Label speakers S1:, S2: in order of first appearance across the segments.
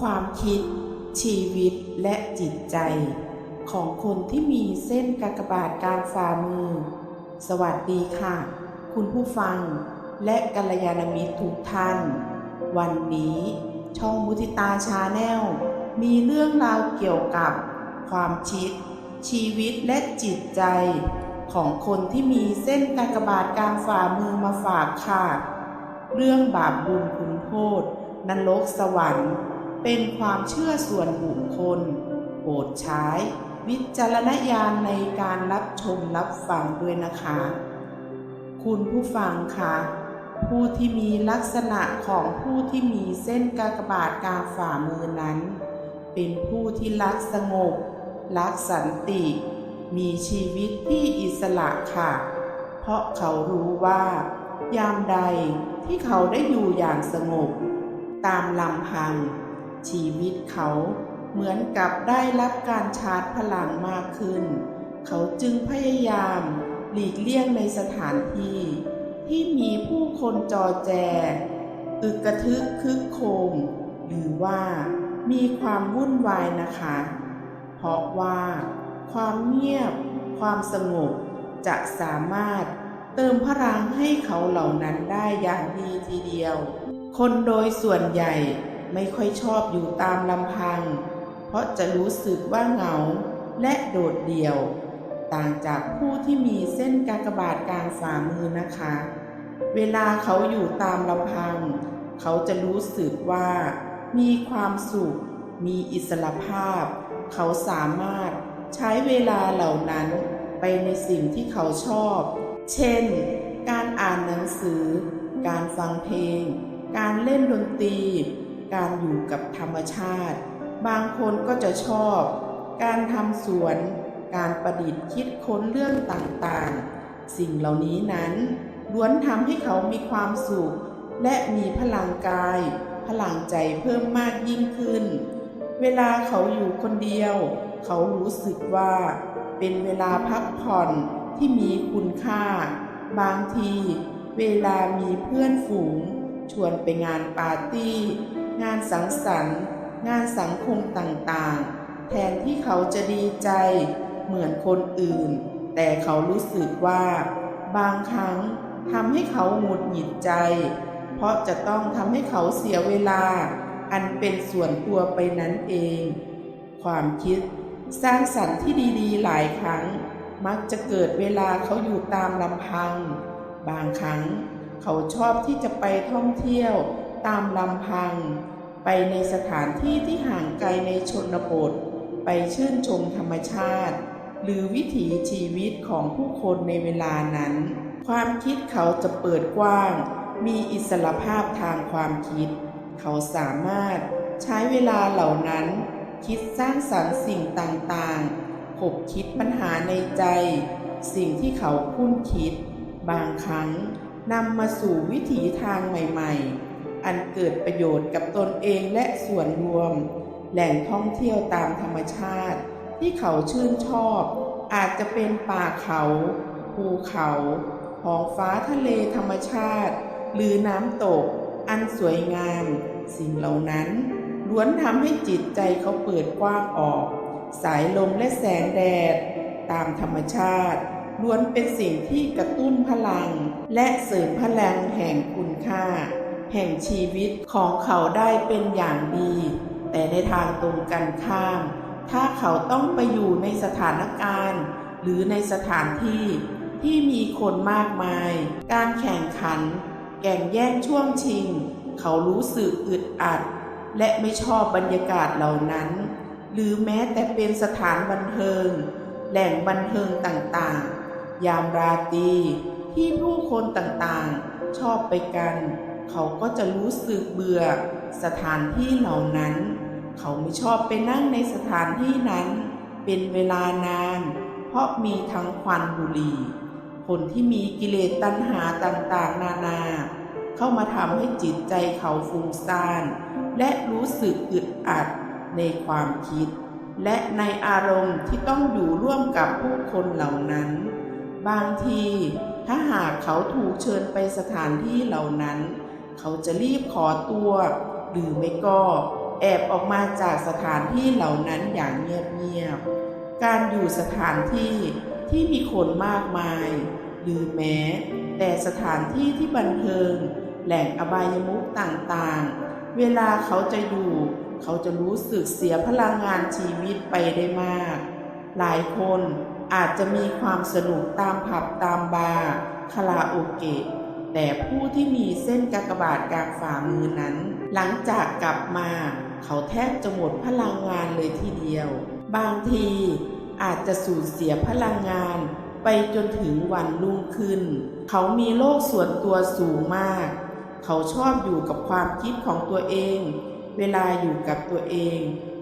S1: ความคิด ชีวิตและจิตใจ ของคนที่มีเส้นกากบาทกลางฝ่ามือ สวัสดีค่ะ คุณผู้ฟัง และกัลยาณมิตรทุกท่าน วันนี้ช่องมุทิตาชาแนลมีเรื่องราวเกี่ยวกับ ความคิด ชีวิตและจิตใจ ของคนที่มีเส้นกากบาทกลางฝ่ามือมาฝากค่ะ เรื่องบาปบุญคุณโทษนรกสวรรค์ เป็นความเชื่อส่วนบุคคล โปรดใช้วิจารณญาณในการรับชมรับฟังด้วยนะคะ คุณผู้ฟังคะผู้ที่มีลักษณะของผู้ที่มีเส้นกากบาทกลางฝ่ามือนั้น เป็นผู้ที่รักสงบ รักสันติ มีชีวิตที่อิสระค่ะ เพราะเขารู้ว่ายามใดที่เขาได้อยู่อย่างสงบ ตามลำพัง ชีวิตเขาเหมือนกับได้รับการชาร์จพลังมากขึ้น เขาจึงพยายามหลีกเลี่ยงในสถานที่ ที่มีผู้คนจอแจอึกกระทึกคึกโคมหรือว่ามีความวุ่นวายนะคะ เพราะว่า ความเงียบ ความสงบจะสามารถเติมพลังให้เขาเหล่านั้นได้อย่างดีทีเดียว คนโดยส่วนใหญ่ ไม่ค่อยชอบอยู่ตามลำพัง เพราะจะรู้สึกว่าเหงาและโดดเดี่ยว ต่างจากผู้ที่มีเส้นกากบาทกลางฝ่ามือนะคะ เวลาเขาอยู่ตามลำพัง เขาจะรู้สึกว่า มีความสุข มีอิสระภาพ เขาสามารถใช้เวลาเหล่านั้นไปในสิ่งที่เขาชอบ เช่น การอ่านหนังสือ การฟังเพลง การเล่นดนตรี การอยู่กับธรรมชาติ บางคนก็จะชอบ การทำสวน การประดิษฐ์คิดค้นเรื่องต่างๆ สิ่งเหล่านี้นั้นล้วนทำให้เขามีความสุข และมีพลังกาย พลังใจเพิ่มมากยิ่งขึ้น เวลาเขาอยู่คนเดียว เขารู้สึกว่า เป็นเวลาพักผ่อนที่มีคุณค่า บางที เวลามีเพื่อนฝูง ชวนไปงานปาร์ตี้ งานสังสรรค์ งานสังคมต่างๆ แทนที่เขาจะดีใจเหมือนคนอื่น แต่เขารู้สึกว่า บางครั้งทำให้เขาหงุดหงิดใจ เพราะจะต้องทำให้เขาเสียเวลา อันเป็นส่วนตัวไปนั้นเอง ความคิดสร้างสรรค์ที่ดีๆ หลายครั้ง มักจะเกิดเวลาเขาอยู่ตามลำพัง บางครั้งเขาชอบที่จะไปท่องเที่ยว ตามลำพัง ไปในสถานที่ที่ห่างไกลในชนบท ไปชื่นชมธรรมชาติ หรือวิถีชีวิตของผู้คนในเวลานั้น ความคิดเขาจะเปิดกว้าง มีอิสระภาพทางความคิด เขาสามารถใช้เวลาเหล่านั้น คิดสร้างสรรค์สิ่งต่างๆขบคิดปัญหาในใจ สิ่งที่เขาคุ้นคิด บางครั้งนำมาสู่วิถีทางใหม่ ๆ อันเกิดประโยชน์กับตนเองและส่วนรวม แหล่งท่องเที่ยวตามธรรมชาติ ที่เขาชื่นชอบ อาจจะเป็นป่าเขา ภูเขาท้องฟ้าทะเลธรรมชาติ หรือน้ำตก อันสวยงาม สิ่งเหล่านั้นล้วนทำให้จิตใจเขาเปิดกว้างออก สายลมและแสงแดด ตามธรรมชาติล้วนเป็นสิ่งที่กระตุ้นพลัง และเสริมพลังแห่งคุณค่า แห่งชีวิตของเขาได้เป็นอย่างดี แต่ในทางตรงกันข้าม ถ้าเขาต้องไปอยู่ในสถานการณ์ หรือในสถานที่ที่มีคนมากมาย การแข่งขัน แก่งแย่งช่วงชิง เขารู้สึกอึดอัด และไม่ชอบบรรยากาศเหล่านั้น หรือแม้แต่เป็นสถานบันเทิง แหล่งบันเทิงต่างๆ ยามราตรีที่ผู้คนต่างๆ ชอบไปกัน เขาก็จะรู้สึกเบื่อสถานที่เหล่านั้น เขาไม่ชอบไปนั่งในสถานที่นั้น เป็นเวลานาน เพราะมีทั้งควันบุหรี่ คนที่มีกิเลสตัณหาต่างๆ นานา เข้ามาทำให้จิตใจเขาฟุ้งซ่าน และรู้สึกอึดอัดในความคิด และในอารมณ์ที่ต้องอยู่ร่วมกับผู้คนเหล่านั้น บางทีถ้าหากเขาถูกเชิญไปสถานที่เหล่านั้น เขาจะรีบขอตัว หรือไม่ก็แอบออกมาจากสถานที่เหล่านั้นอย่างเงียบๆ การอยู่สถานที่ที่มีคนมากมาย หรือแม้ แต่สถานที่ที่บันเทิง แหล่งอบายมุขต่างๆ เวลาเขาจะอยู่ เขาจะรู้สึกเสียพลังงานชีวิตไปได้มาก หลายคนอาจจะมีความสนุกตามผับตามบาร์คาราโอเกะ แต่ผู้ที่มีเส้นกากบาทกลางฝ่ามือนั้น หลังจากกลับมา เขาแทบจะหมดพลังงานเลยทีเดียว บางทีอาจจะสูญเสียพลังงานไปจนถึงวันรุ่งขึ้น เขามีโลกส่วนตัวสูงมาก เขาชอบอยู่กับความคิดของตัวเอง เวลาอยู่กับตัวเอง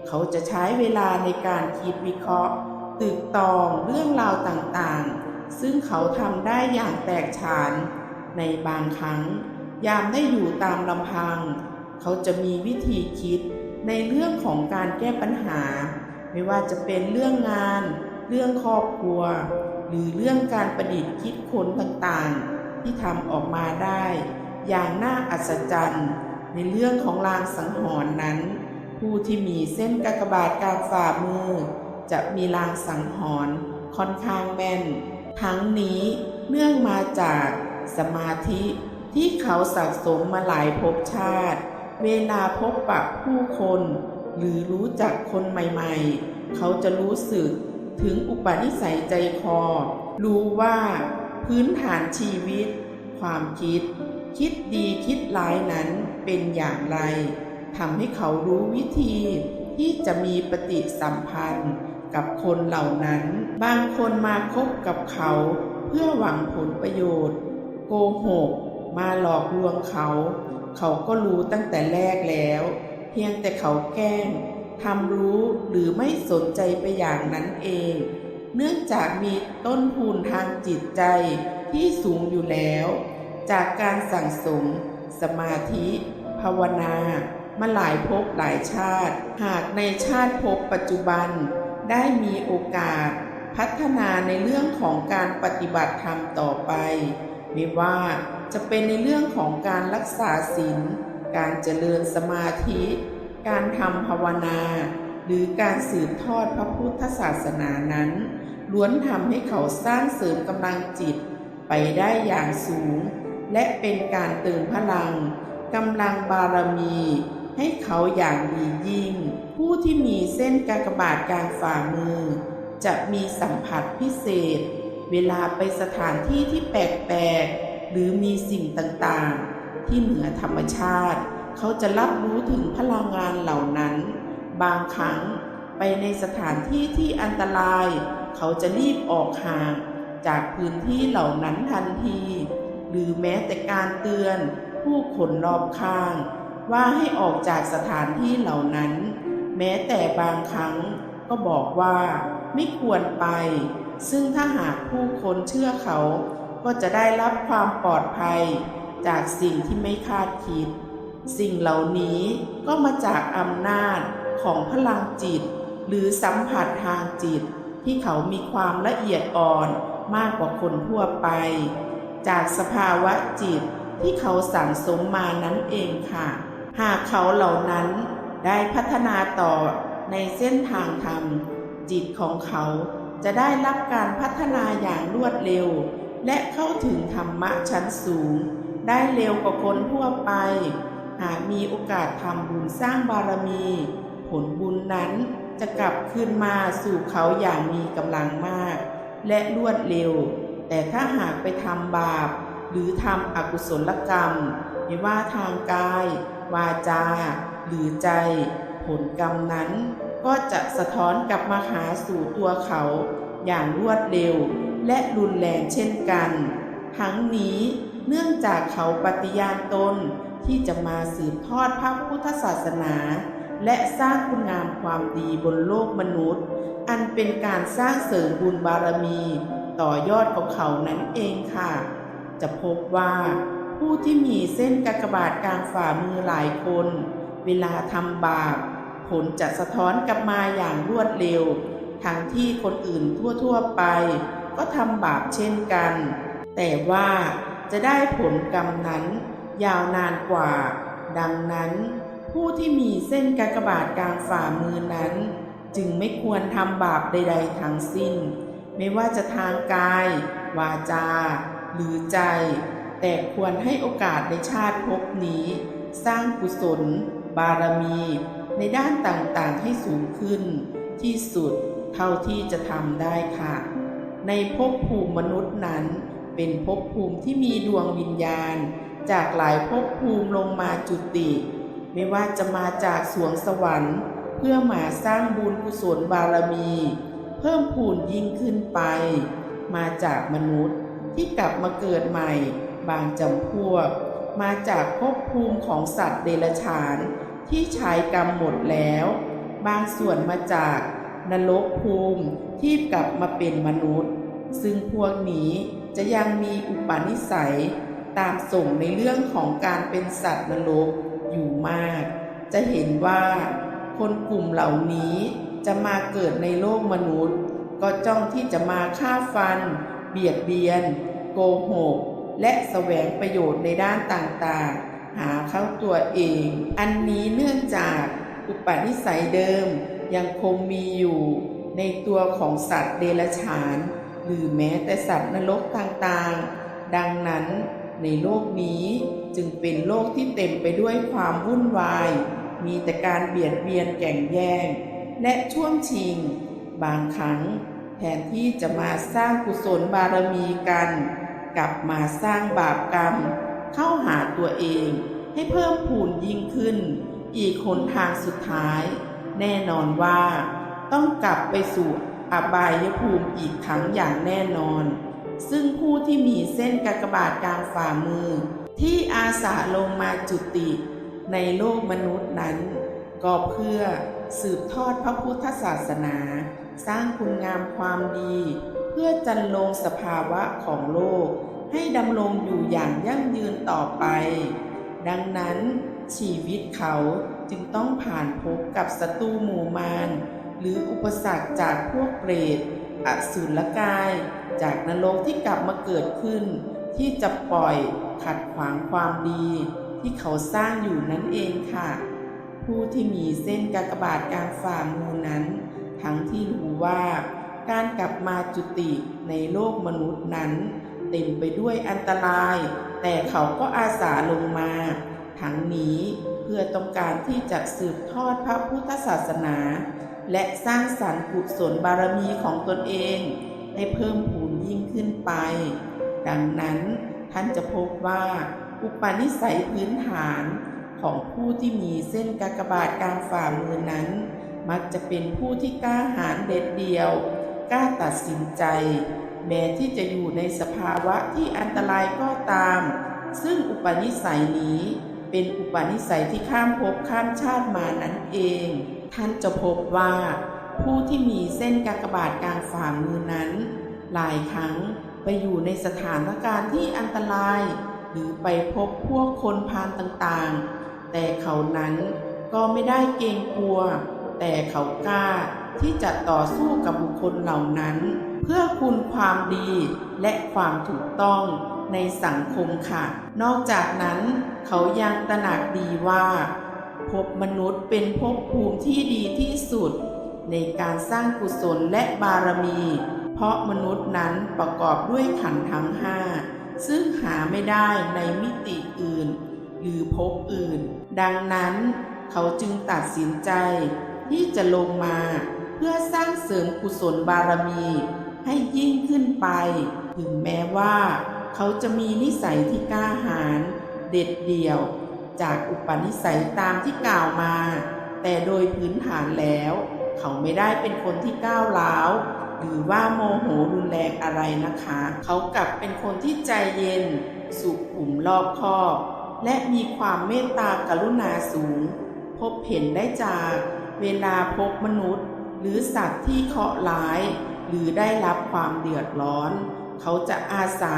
S1: เขาจะใช้เวลาในการคิดวิเคราะห์ตึกตองเรื่องราวต่างๆ ซึ่งเขาทำได้อย่างแตกฉาน ในบางครั้ง ยามได้อยู่ตามลำพัง เขาจะมีวิธีคิดในเรื่องของการแก้ปัญหา ไม่ว่าจะเป็นเรื่องงาน เรื่องครอบครัว หรือเรื่องการประดิษฐ์คิดค้นต่างๆ ที่ทำออกมาได้ อย่างน่าอัศจรรย์ ในเรื่องของลางสังหรณ์นั้น ผู้ที่มีเส้นกากบาทกลางฝ่ามือ จะมีลางสังหรณ์ค่อนข้างแม่น ทั้งนี้เนื่องมาจาก สมาธิที่เขาสะสมมาหลายภพชาติ เวลาพบปะผู้คน หรือรู้จักคนใหม่ๆ เขาจะรู้สึกถึงอุปนิสัยใจคอ รู้ว่าพื้นฐานชีวิต ความคิด คิดดีคิดร้ายนั้นเป็นอย่างไรทำให้เขารู้วิธีที่จะมีปฏิสัมพันธ์กับคนเหล่านั้น บางคนมาคบกับเขาเพื่อหวังผลประโยชน์ โกหก มาหลอกลวงเขา เขาก็รู้ตั้งแต่แรกแล้ว เพียงแต่เขาแกล้งทำรู้หรือไม่สนใจไปอย่างนั้นเอง เนื่องจากมีต้นทุนทางจิตใจที่สูงอยู่แล้ว จากการสั่งสม สมาธิ ภาวนามาหลายภพหลายชาติ หากในชาติภพปัจจุบัน ได้มีโอกาส พัฒนาในเรื่องของการปฏิบัติธรรมต่อไป ไม่ว่าจะเป็นในเรื่องของการรักษาศีล การเจริญสมาธิ การทำภาวนา หรือการสืบทอดพระพุทธศาสนานั้น ล้วนทำให้เขาสร้างเสริมกำลังจิต ไปได้อย่างสูง และเป็นการเติมพลังกำลังบารมี ให้เขาอย่างดียิ่ง ผู้ที่มีเส้นกากบาทกลางฝ่ามือ จะมีสัมผัสพิเศษ เวลาไปสถานที่ที่แปลกๆ หรือมีสิ่งต่างๆ ที่เหนือธรรมชาติ เขาจะรับรู้ถึงพลังงานเหล่านั้น บางครั้งไปในสถานที่ที่อันตราย เขาจะรีบออกห่างจากพื้นที่เหล่านั้นทันที หรือแม้แต่การเตือนผู้คนรอบข้าง ว่าให้ออกจากสถานที่เหล่านั้น แม้แต่บางครั้ง ก็บอกว่าไม่ควรไป ซึ่งถ้าหากผู้คนเชื่อเขา ก็จะได้รับความปลอดภัยจากสิ่งที่ไม่คาดคิด สิ่งเหล่านี้ก็มาจากอำนาจของพลังจิต หรือสัมผัสทางจิต ที่เขามีความละเอียดอ่อนมากกว่าคนทั่วไป จากสภาวะจิตที่เขาสั่งสมมานั้นเองค่ะ หากเขาเหล่านั้นได้พัฒนาต่อ ในเส้นทางธรรม จิตของเขาจะได้รับการพัฒนาอย่างรวดเร็ว และเข้าถึงธรรมะชั้นสูง ได้เร็วกว่าคนทั่วไป หากมีโอกาสทำบุญสร้างบารมี ผลบุญนั้นจะกลับคืนมาสู่เขาอย่างมีกำลังมาก และรวดเร็ว แต่ถ้าหากไปทำบาป หรือทำอกุศลกรรม ไม่ว่าทางกาย วาจา หรือใจ ผลกรรมนั้น ก็จะสะท้อนกลับมาหาสู่ตัวเขาอย่างรวดเร็วและรุนแรงเช่นกัน ทั้งนี้เนื่องจากเขาปฏิญาณตนที่จะมาสืบทอดพระพุทธศาสนา และสร้างคุณงามความดีบนโลกมนุษย์ อันเป็นการสร้างเสริมบุญบารมี ต่อยอดของเขานั้นเองค่ะ จะพบว่า ผู้ที่มีเส้นกากบาทกลางฝ่ามือหลายคน เวลาทำบาป ผลจะสะท้อนกลับมาอย่างรวดเร็ว ทั้งที่คนอื่นทั่วๆไป ก็ทำบาปเช่นกัน แต่ว่าจะได้ผลกรรมนั้น ยาวนานกว่า ดังนั้น ผู้ที่มีเส้นกากบาทกลางฝ่ามือนั้น จึงไม่ควรทำบาปใด ๆ ทั้งสิ้น ไม่ว่าจะทางกาย วาจา หรือใจ แต่ควรให้โอกาสในชาติภพนี้ สร้างกุศล บารมี ในด้านต่างๆให้สูงขึ้น ที่สุดเท่าที่จะทำได้ค่ะ ในภพภูมิมนุษย์นั้น เป็นภพภูมิที่มีดวงวิญญาณ จากหลายภพภูมิลงมาจุติ ไม่ว่าจะมาจากสวงสวรรค์ เพื่อมาสร้างบุญกุศลบารมี เพิ่มพูนยิ่งขึ้นไป มาจากมนุษย์ที่กลับมาเกิดใหม่ บางจำพวก มาจากภพภูมิของสัตว์เดรัจฉาน ที่ใช้กรรมหมดแล้ว บางส่วนมาจากนรกภูมิที่กลับมาเป็นมนุษย์ ซึ่งพวกนี้จะยังมีอุปนิสัยตามส่งในเรื่องของการเป็นสัตว์นรกอยู่มาก จะเห็นว่า คนกลุ่มเหล่านี้จะมาเกิดในโลกมนุษย์ ก็จ้องที่จะมาฆ่าฟัน เบียดเบียน โกหก และแสวงประโยชน์ในด้านต่างๆ หาเข้าตัวเอง อันนี้เนื่องจากอุปนิสัยเดิมยังคงมีอยู่ในตัวของสัตว์เดรัจฉาน หรือแม้แต่สัตว์นรกต่างๆ ดังนั้นในโลกนี้จึงเป็นโลกที่เต็มไปด้วยความวุ่นวาย มีแต่การเบียดเบียนแก่งแย่ง และช่วงชิง บางครั้ง แทนที่จะมาสร้างกุศลบารมีกัน กลับมาสร้างบาปกรรม เข้าหาตัวเองให้เพิ่มพูนยิ่งขึ้น อีกคนทางสุดท้าย แน่นอนว่า ต้องกลับไปสู่อบายภูมิอีกครั้งอย่างแน่นอน ซึ่งผู้ที่มีเส้นกากบาทกลางฝ่ามือ ที่อาสาลงมาจุติ ในโลกมนุษย์นั้น ก็เพื่อสืบทอดพระพุทธศาสนา สร้างคุณงามความดี เพื่อจันลงสภาวะของโลก ให้ดำรงอยู่อย่างยั่งยืนต่อไป ดังนั้นชีวิตเขาจึงต้องผ่านพบกับศัตรูหมู่มารหรืออุปสรรคจากพวกเปรตอสุรกาย จากนรกที่กลับมาเกิดขึ้น ที่จะปล่อยขัดขวางความดี ที่เขาสร้างอยู่นั่นเองค่ะ ผู้ที่มีเส้นกากบาทกลางฝ่ามือนั้น ทั้งที่รู้ว่า การกลับมาจุติในโลกมนุษย์นั้น เต็มไปด้วยอันตราย แต่เขาก็อาสาลงมา ทั้งนี้เพื่อต้องการที่จะสืบทอดพระพุทธศาสนา และสร้างสรรค์กุศลบารมีของตนเอง ให้เพิ่มพูนยิ่งขึ้นไป ดังนั้นท่านจะพบว่าอุปนิสัยพื้นฐานของผู้ที่มีเส้นกากบาทกลางฝ่ามือนั้น มักจะเป็นผู้ที่กล้าหาญเด็ดเดียว กล้าตัดสินใจ แม้ที่จะอยู่ในสภาวะที่อันตรายก็ตาม ซึ่งอุปนิสัยนี้เป็นอุปนิสัยที่ข้ามภพข้ามชาติมานั่นเอง ท่านจะพบว่า ผู้ที่มีเส้นกากบาทกลางฝ่ามือนั้น หลายครั้งไปอยู่ในสถานการณ์ที่อันตราย หรือไปพบพวกคนพาลต่างๆ แต่เขานั้นก็ไม่ได้เกรงกลัว แต่เขากล้าที่จะต่อสู้กับบุคคลเหล่านั้น เพื่อคุณความดีและความถูกต้องในสังคมค่ะ นอกจากนั้นเขายังตระหนักดีว่าภพมนุษย์เป็นภพภูมิที่ดีที่สุด ในการสร้างกุศลและบารมี เพราะมนุษย์นั้นประกอบด้วยขันธ์ทั้งห้าซึ่งหาไม่ได้ในมิติอื่น หรือภพอื่น ดังนั้นเขาจึงตัดสินใจที่จะลงมาเพื่อสร้างเสริมกุศลบารมี ให้ยิ่งขึ้นไป ถึงแม้ว่า เขาจะมีนิสัยที่กล้าหาญเด็ดเดี่ยว จากอุปนิสัยตามที่กล่าวมา แต่โดยพื้นฐานแล้ว เขาไม่ได้เป็นคนที่ก้าวร้าวหรือว่าโมโหรุนแรงอะไรนะคะ เขากลับเป็นคนที่ใจเย็น สุขุมรอบคอบและมีความเมตตากรุณาสูง พบเห็นได้จากเวลาพบมนุษย์ หรือสัตว์ที่เคราะห์ร้าย หรือได้รับความเดือดร้อน เขาจะอาสา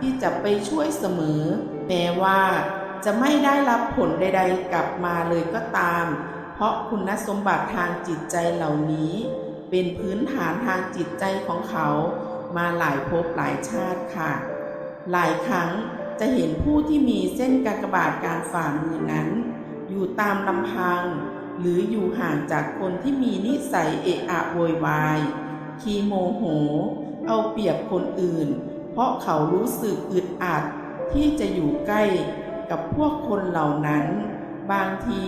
S1: ที่จะไปช่วยเสมอ แม้ว่าจะไม่ได้รับผลใด ๆ กลับมาเลยก็ตาม เพราะคุณสมบัติทางจิตใจเหล่านี้ เป็นพื้นฐานทางจิตใจของเขามาหลายภพหลายชาติค่ะ หลายครั้งจะเห็นผู้ที่มีเส้นกากบาทกลารฝ่ามือนั้น อยู่ตามลำพัง หรืออยู่ห่างจากคนที่มีนิสัยเอะอะโวยวาย ขี้โมโห เอาเปรียบคนอื่น เพราะเขารู้สึกอึดอัดที่จะอยู่ใกล้กับพวกคนเหล่านั้น บางที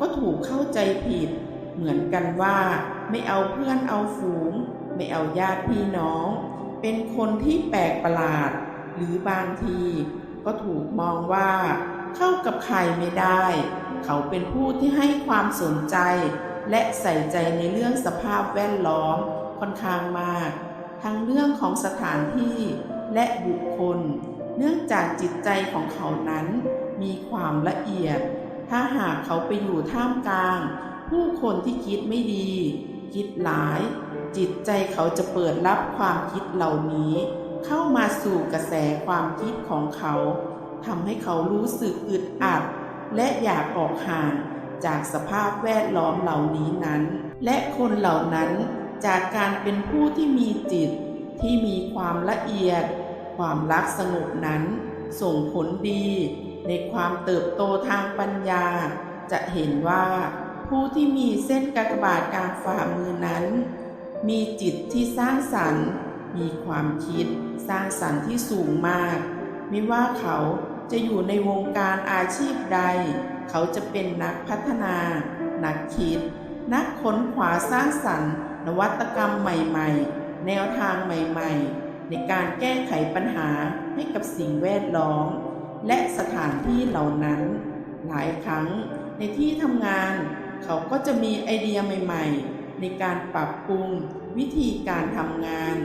S1: ก็ถูกเข้าใจผิด เหมือนกันว่าไม่เอาเพื่อนเอาฝูง ไม่เอาญาติพี่น้อง เป็นคนที่แปลกประหลาด หรือบางทีก็ถูกมองว่า เข้ากับใครไม่ได้ เขาเป็นผู้ที่ให้ความสนใจ และใส่ใจในเรื่องสภาพแวดล้อม ค่อนข้างมาก ทั้งเรื่องของสถานที่และบุคคล เนื่องจากจิตใจของเขานั้นมีความละเอียด ถ้าหากเขาไปอยู่ท่ามกลาง ผู้คนที่คิดไม่ดี คิดหลาย จิตใจเขาจะเปิดรับความคิดเหล่านี้ เข้ามาสู่กระแสความคิดของเขาทำให้เขารู้สึกอึดอัด และอยากออกห่างจากสภาพแวดล้อมเหล่านี้นั้น และคนเหล่านั้น จากการเป็นผู้ที่มีจิตที่มีความละเอียด ความรักสงบนั้น ส่งผลดี ในความเติบโตทางปัญญา จะเห็นว่า ผู้ที่มีเส้นกากบาทกลางฝ่ามือนั้น มีจิตที่สร้างสรรค์ มีความคิดสร้างสรรค์ที่สูงมาก ไม่ว่าเขาจะอยู่ในวงการอาชีพใด เขาจะเป็นนักพัฒนา นักคิด นักค้นขวาสร้างสรรค์ นวัตกรรมใหม่ๆ แนวทางใหม่ๆ ในการแก้ไขปัญหาให้กับสิ่งแวดล้อม และสถานที่เหล่านั้น หลายครั้งในที่ทำงาน เขาก็จะมีไอเดียใหม่ๆ ในการปรับปรุง วิธีการทำงาน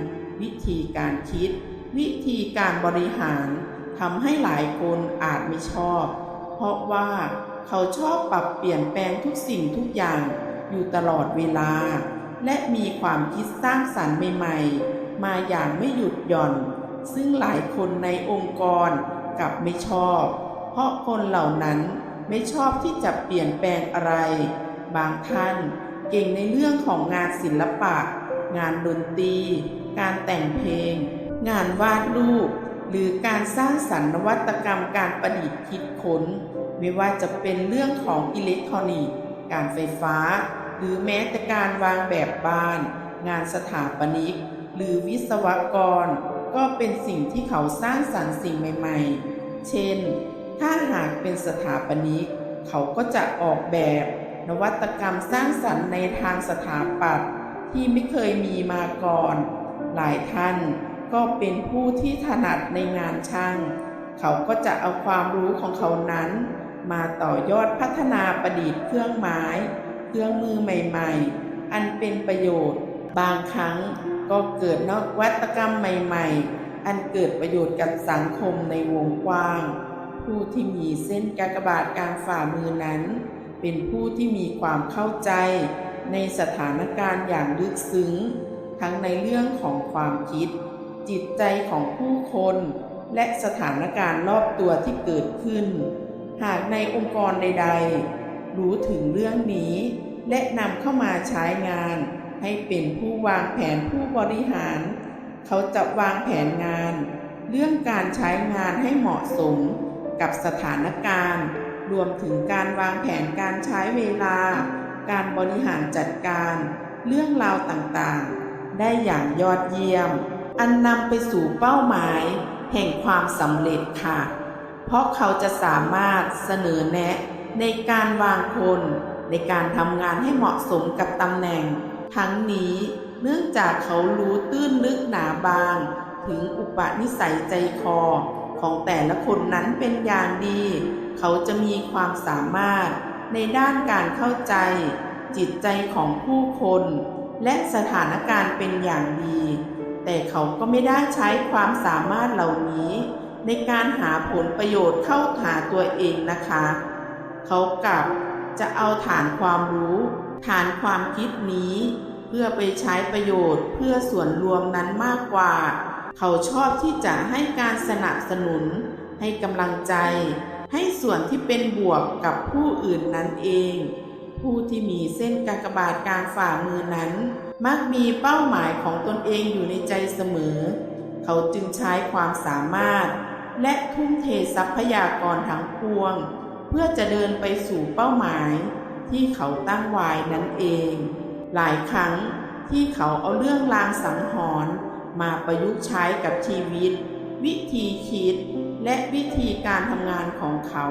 S1: วิธีการคิด วิธีการบริหารทำให้หลายคนอาจไม่ชอบ เพราะว่าเขาชอบปรับเปลี่ยนแปลงทุกสิ่งทุกอย่างอยู่ตลอดเวลา และมีความคิดสร้างสรรค์ใหม่ๆ มาอย่างไม่หยุดหย่อน ซึ่งหลายคนในองค์กรกลับไม่ชอบ เพราะคนเหล่านั้นไม่ชอบที่จะเปลี่ยนแปลงอะไร บางท่านเก่งในเรื่องของงานศิลปะ งานดนตรี การแต่งเพลง งานวาดรูป หรือการสร้างสรรค์นวัตกรรมการประดิษฐ์คิดค้น ไม่ว่าจะเป็นเรื่องของอิเล็กทรอนิกส์ การไฟฟ้า หรือแม้แต่การวางแบบบ้าน งานสถาปนิก หรือวิศวกร ก็เป็นสิ่งที่เขาสร้างสรรค์สิ่งใหม่ ๆ เช่น ถ้าหากเป็นสถาปนิก เขาก็จะออกแบบ นวัตกรรมสร้างสรรค์ในทางสถาปัตย์ที่ไม่เคยมีมาก่อน หลายท่านก็เป็นผู้ที่ถนัดในงานช่าง เขาก็จะเอาความรู้ของเขานั้น มาต่อยอดพัฒนาประดิษฐ์เครื่องไม้ เครื่องมือใหม่ๆ อันเป็นประโยชน์ บางครั้งก็เกิดนวัตกรรมใหม่ๆ อันเกิดประโยชน์กับสังคมในวงกว้าง ผู้ที่มีเส้นกากบาทกลางฝ่ามือนั้น เป็นผู้ที่มีความเข้าใจ ในสถานการณ์อย่างลึกซึ้ง ทั้งในเรื่องของความคิด จิตใจของผู้คน และสถานการณ์รอบตัวที่เกิดขึ้น หากในองค์กรใด ๆ รู้ถึงเรื่องนี้ และนำเข้ามาใช้งาน ให้เป็นผู้วางแผนผู้บริหาร เขาจะวางแผนงาน เรื่องการใช้งานให้เหมาะสมกับสถานการณ์ รวมถึงการวางแผนการใช้เวลา การบริหารจัดการ เรื่องราวต่างๆ ได้อย่างยอดเยี่ยม อันนำไปสู่เป้าหมาย แห่งความสำเร็จค่ะ เพราะเขาจะสามารถเสนอแนะในการวางคน ในการทำงานให้เหมาะสมกับตำแหน่ง ทั้งนี้เนื่องจากเขารู้ตื้นลึกหนาบาง ถึงอุปนิสัยใจคอของแต่ละคนนั้นเป็นอย่างดี เขาจะมีความสามารถในด้านการเข้าใจ จิตใจของผู้คน และสถานการณ์เป็นอย่างดี แต่เขาก็ไม่ได้ใช้ความสามารถเหล่านี้ ในการหาผลประโยชน์เข้าหาตัวเองนะคะ เขากลับ จะเอาฐานความรู้ ฐานความคิดนี้ เพื่อไปใช้ประโยชน์เพื่อส่วนรวมนั้นมากกว่า เขาชอบที่จะให้การสนับสนุน ให้กำลังใจ ให้ส่วนที่เป็นบวกกับผู้อื่นนั้นเอง ผู้ที่มีเส้นกากบาทกลางฝ่ามือนั้น มักมีเป้าหมายของตนเองอยู่ในใจเสมอ เขาจึงใช้ความสามารถ และทุ่มเททรัพยากรทั้งปวง พื่อจะเดินไปสู่เป้าหมายที่เขาตั้งไว้นั่นเอง หลายครั้งที่เขาเอาเรื่องรางสังหรณ์มาประยุกต์ใช้กับชีวิต วิธีคิด และวิธีการทำงานของเขา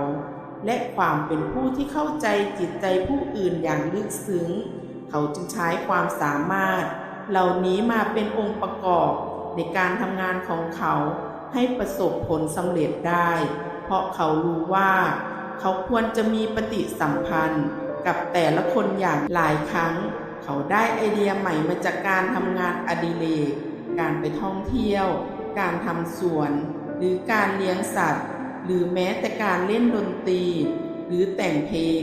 S1: และความเป็นผู้ที่เข้าใจจิตใจผู้อื่นอย่างลึกซึ้ง เขาจึงใช้ความสามารถ เหล่านี้มาเป็นองค์ประกอบในการทำงานของเขาให้ประสบผลสำเร็จได้ เพราะเขารู้ว่า เขาควรจะมีปฏิสัมพันธ์กับแต่ละคนอย่างหลายครั้ง เขาได้ไอเดียใหม่มาจากการทำงานอดิเรก การไปท่องเที่ยว การทำสวน หรือการเลี้ยงสัตว์ หรือแม้แต่การเล่นดนตรี หรือแต่งเพลง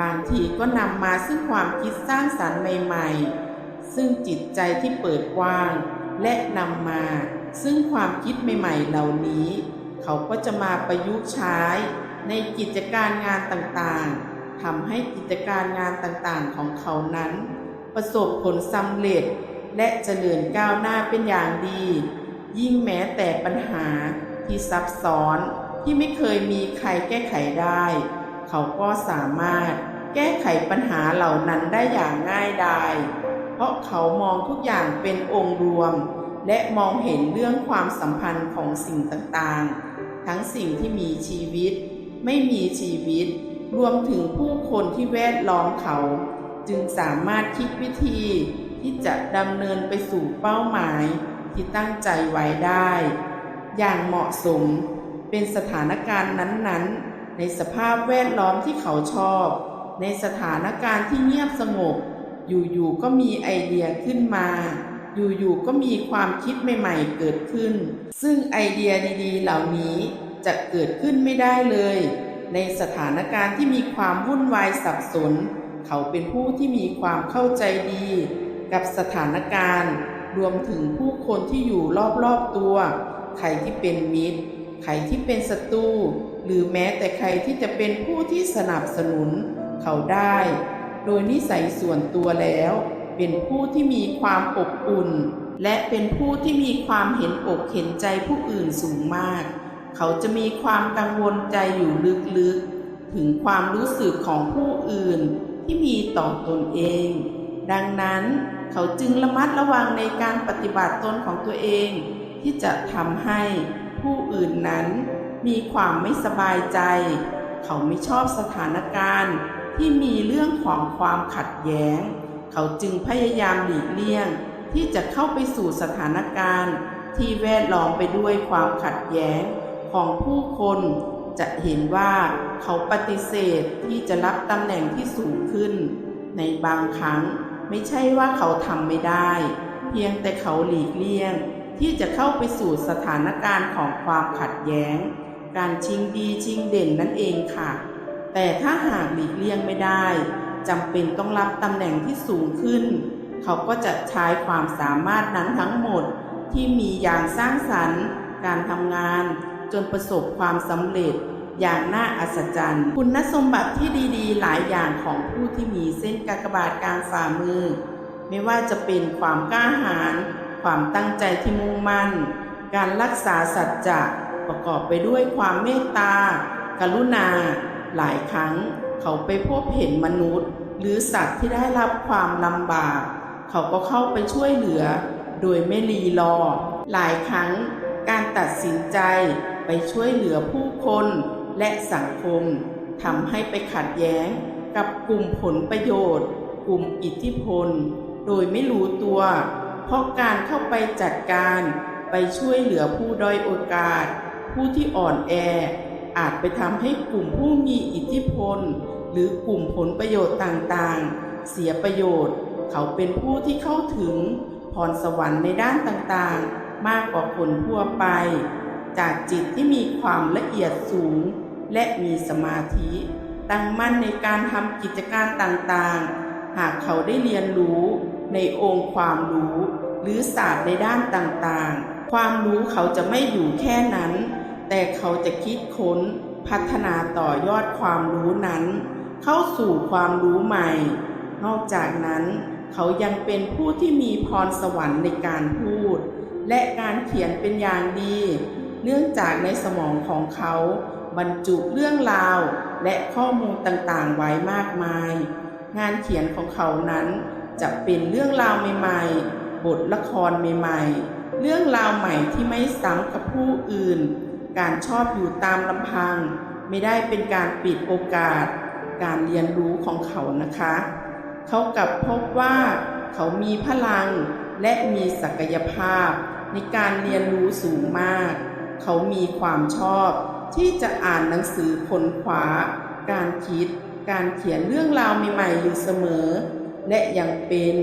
S1: บางทีก็นำมาซึ่งความคิดสร้างสรรค์ใหม่ๆ ซึ่งจิตใจที่เปิดกว้าง และนำมาซึ่งความคิดใหม่ๆ เหล่านี้ เขาก็จะมาประยุกต์ใช้ ในกิจการงานต่างๆทำให้กิจการงานต่างๆของเขานั้น ประสบผลสำเร็จ และเจริญก้าวหน้าเป็นอย่างดี ยิ่งแม้แต่ปัญหาที่ซับซ้อนที่ไม่เคยมีใครแก้ไขได้ เขาก็สามารถแก้ไขปัญหาเหล่านั้นได้อย่างง่ายดายเพราะเขามองทุกอย่างเป็นองค์รวม และมองเห็นเรื่องความสัมพันธ์ของสิ่งต่างๆ ทั้งสิ่งที่มีชีวิต ไม่มีชีวิต รวมถึงผู้คนที่แวดล้อมเขา จึงสามารถคิดวิธีที่จะดำเนินไปสู่เป้าหมายที่ตั้งใจไว้ได้ อย่างเหมาะสมเป็นสถานการณ์นั้นๆ ในสภาพแวดล้อมที่เขาชอบ ในสถานการณ์ที่เงียบสงบ อยู่ๆก็มีไอเดียขึ้นมา อยู่ๆก็มีความคิดใหม่ๆเกิดขึ้น ซึ่งไอเดียดีๆ เหล่านี้ จะเกิดขึ้นไม่ได้เลย ในสถานการณ์ที่มีความวุ่นวายสับสน เขาเป็นผู้ที่มีความเข้าใจดี กับสถานการณ์ รวมถึงผู้คนที่อยู่รอบๆตัว ใครที่เป็นมิตร ใครที่เป็นศัตรูหรือแม้แต่ใครที่จะเป็นผู้ที่สนับสนุน เขาได้ โดยนิสัยส่วนตัวแล้ว เป็นผู้ที่มีความอบอุ่น และเป็นผู้ที่มีความเห็นอกเห็นใจผู้อื่นสูงมาก เขาจะมีความกังวลใจอยู่ลึกๆ ถึงความรู้สึกของผู้อื่นที่มีต่อตนเอง ดังนั้นเขาจึงระมัดระวังในการปฏิบัติตนของตัวเอง ที่จะทำให้ผู้อื่นนั้นมีความไม่สบายใจ เขาไม่ชอบสถานการณ์ที่มีเรื่องของความขัดแย้ง เขาจึงพยายามหลีกเลี่ยง ที่จะเข้าไปสู่สถานการณ์ที่แวดล้อมไปด้วยความขัดแย้ง ของผู้คนจะเห็นว่าเขาปฏิเสธที่จะรับตำแหน่งที่สูงขึ้น ในบางครั้งไม่ใช่ว่าเขาทำไม่ได้ เพียงแต่เขาหลีกเลี่ยง ที่จะเข้าไปสู่สถานการณ์ของความขัดแย้ง การชิงดีชิงเด่นนั่นเองค่ะ แต่ถ้าหากหลีกเลี่ยงไม่ได้จำเป็นต้องรับตำแหน่งที่สูงขึ้น เขาก็จะใช้ความสามารถนั้นทั้งหมดที่มีอย่างสร้างสรรค์ การทำงาน จนประสบความสำเร็จอย่างน่าอัศจรรย์ คุณสมบัติที่ดีๆ หลายอย่างของผู้ที่มีเส้นกากบาทกลางฝ่ามือ ไม่ว่าจะเป็นความกล้าหาญความตั้งใจที่มุ่งมั่น การรักษาสัจจะประกอบไปด้วยความเมตตา กรุณา หลายครั้ง เขาไปพบเห็นมนุษย์ หรือสัตว์ที่ได้รับความลำบาก เขาก็เข้าไปช่วยเหลือ โดยไม่รีรอ หลายครั้งการตัดสินใจ ไปช่วยเหลือผู้คนและสังคมทำให้ไปขัดแย้งกับกลุ่มผลประโยชน์ กลุ่มอิทธิพล โดยไม่รู้ตัว เพราะการเข้าไปจัดการไปช่วยเหลือผู้ด้อยโอกาส ผู้ที่อ่อนแอ อาจไปทำให้กลุ่มผู้มีอิทธิพล หรือกลุ่มผลประโยชน์ต่างๆ เสียประโยชน์ เขาเป็นผู้ที่เข้าถึงพรสวรรค์ในด้านต่างๆ มากกว่าคนทั่วไป จากจิตที่มีความละเอียดสูง และมีสมาธิ ตั้งมั่นในการทำกิจการต่างๆ หากเขาได้เรียนรู้ในองค์ความรู้ หรือศาสตร์ในด้านต่างๆ ความรู้เขาจะไม่อยู่แค่นั้น แต่เขาจะคิดค้น พัฒนาต่อยอดความรู้นั้น เข้าสู่ความรู้ใหม่ นอกจากนั้น เขายังเป็นผู้ที่มีพรสวรรค์ในการพูด และการเขียนเป็นอย่างดี เนื่องจากในสมองของเขาบรรจุเรื่องราวและข้อมูลต่างๆ ไว้มากมาย งานเขียนของเขานั้นจะเป็นเรื่องราวใหม่ๆ บทละครใหม่ๆ เรื่องราวใหม่ที่ไม่ซ้ำกับผู้อื่น การชอบอยู่ตามลำพัง ไม่ได้เป็นการปิดโอกาส การเรียนรู้ของเขานะคะ เขากลับพบว่าเขามีพลังและมีศักยภาพในการเรียนรู้สูงมาก เขามีความชอบที่จะอ่านหนังสือค้นขวา การคิด การเขียนเรื่องราวใหม่ๆอยู่เสมอ และยังเป็น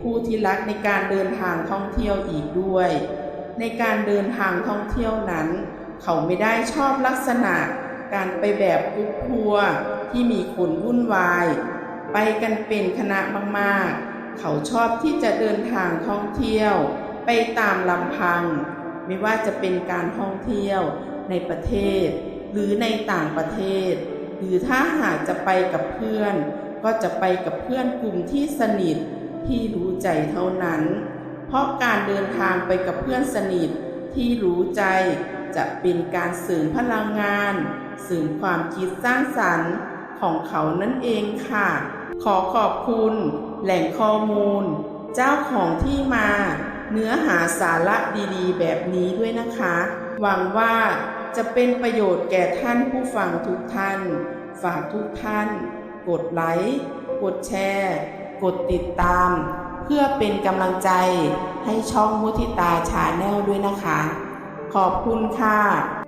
S1: ผู้ที่รักในการเดินทางท่องเที่ยวอีกด้วย ในการเดินทางท่องเที่ยวนั้น เขาไม่ได้ชอบลักษณะ การไปแบบกรุ๊ปทัวร์ที่มีคนวุ่นวาย ไปกันเป็นคณะมากๆ เขาชอบที่จะเดินทางท่องเที่ยว ไปตามลำพัง ไม่ว่าจะเป็นการท่องเที่ยวในประเทศ หรือในต่างประเทศ หรือถ้าหากจะไปกับเพื่อน ก็จะไปกับเพื่อนกลุ่มที่สนิทที่รู้ใจเท่านั้น เพราะการเดินทางไปกับเพื่อนสนิทที่รู้ใจจะเป็นการเสริมพลังงานเสริมความคิดสร้างสรรค์ของเขานั่นเองค่ะ ขอขอบคุณ แหล่งข้อมูล เจ้าของที่มา เนื้อหาสาระดีๆ แบบนี้ด้วยนะคะ หวังว่าจะเป็นประโยชน์แก่ท่านผู้ฟังทุกท่าน ฝากทุกท่าน กดไลค์กดแชร์ กดติดตาม เพื่อเป็นกำลังใจให้ช่องมุทิตาชาแนลด้วยนะคะ ขอบคุณค่ะ